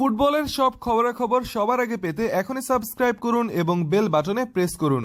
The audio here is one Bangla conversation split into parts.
ফুটবলের সব খবরাখবর সবার আগে পেতে এখনই সাবস্ক্রাইব করুন এবং বেল বাটনে প্রেস করুন।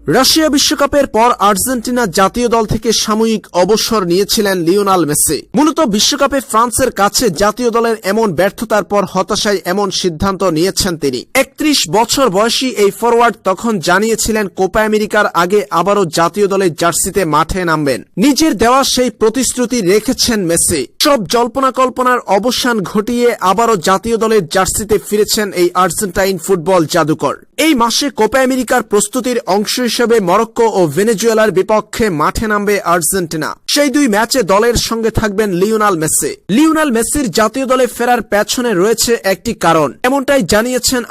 রাশিয়া বিশ্বকাপের পর আর্জেন্টিনা জাতীয় দল থেকে সাময়িক অবসর নিয়েছিলেন লিওনাল মেসি। মূলত বিশ্বকাপে ফ্রান্সের কাছে জাতীয় দলের এমন ব্যর্থতার পর হতাশায় এমন সিদ্ধান্ত নিয়েছেন তিনি। একত্রিশ বছর বয়সী এই ফরওয়ার্ড তখন জানিয়েছিলেন কোপা আমেরিকার আগে আবারও জাতীয় দলের জার্সিতে মাঠে নামবেন। নিজের দেওয়া সেই প্রতিশ্রুতি রেখেছেন মেসি। সব জল্পনা কল্পনার অবসান ঘটিয়ে আবারও জাতীয় দলের জার্সিতে ফিরেছেন এই আর্জেন্টাইন ফুটবল জাদুকর। এই মাসে কোপা আমেরিকার প্রস্তুতির অংশ হিসেবে মরক্কো ও ভেনেজুয়েলার বিপক্ষে মাঠে নামবে আর্জেন্টিনা। সেই দুই ম্যাচে দলের সঙ্গে থাকবেন লিওনাল মেসি। লিওনাল মেসির জাতীয় দলে ফেরার পেছনে রয়েছে একটি কারণ। এমনটাই জানিয়েছেন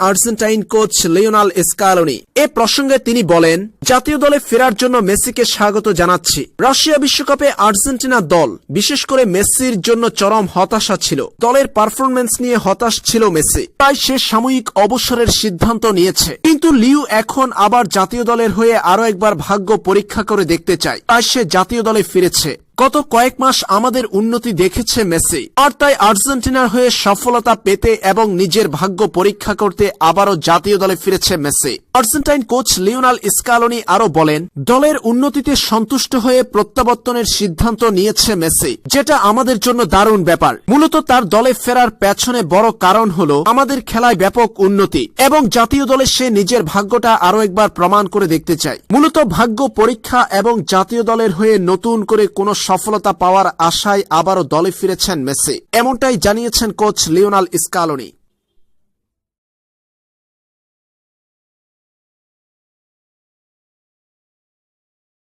আর্জেন্টাইন কোচ লিওনাল স্কালোনি এ প্রসঙ্গে তিনি বলেন, জাতীয় দলে ফেরার জন্য মেসিকে স্বাগত জানাচ্ছি। রাশিয়া বিশ্বকাপে আর্জেন্টিনা দল, বিশেষ করে মেসির জন্য চরম হতাশা ছিল। দলের পারফরমেন্স নিয়ে হতাশ ছিল মেসি। তাই সে সাময়িক অবসরের সিদ্ধান্ত নিয়েছে। কিন্তু লিউ এখন আবার জাতীয় দলের হয়ে আরও একবার ভাগ্য পরীক্ষা করে দেখতে চায়। তাই সে জাতীয় দলে ফিরেছে। গত কয়েক মাস আমাদের উন্নতি দেখেছে মেসি। আর তাই আর্জেন্টিনার হয়ে সফলতা পেতে এবং নিজের ভাগ্য পরীক্ষা করতে আবারও জাতীয় দলে ফিরেছে Messi. Argentine coach Lionel Scaloni আরও বলেন, দলের উন্নতিতে সন্তুষ্ট হয়ে প্রত্যাবর্তনের সিদ্ধান্ত নিয়েছে মেসি, যেটা আমাদের জন্য দারুণ ব্যাপার। মূলত তার দলে ফেরার পেছনে বড় কারণ হল আমাদের খেলায় ব্যাপক উন্নতি এবং জাতীয় দলে সে নিজের ভাগ্যটা আরও একবার প্রমাণ করে দেখতে চায়। মূলত ভাগ্য পরীক্ষা এবং জাতীয় দলের হয়ে নতুন করে কোনো সফলতা পাওয়ার আশায় আবারও দলে ফিরেছেন মেসি। এমনটাই জানিয়েছেন কোচ লিওনাল স্কালোনি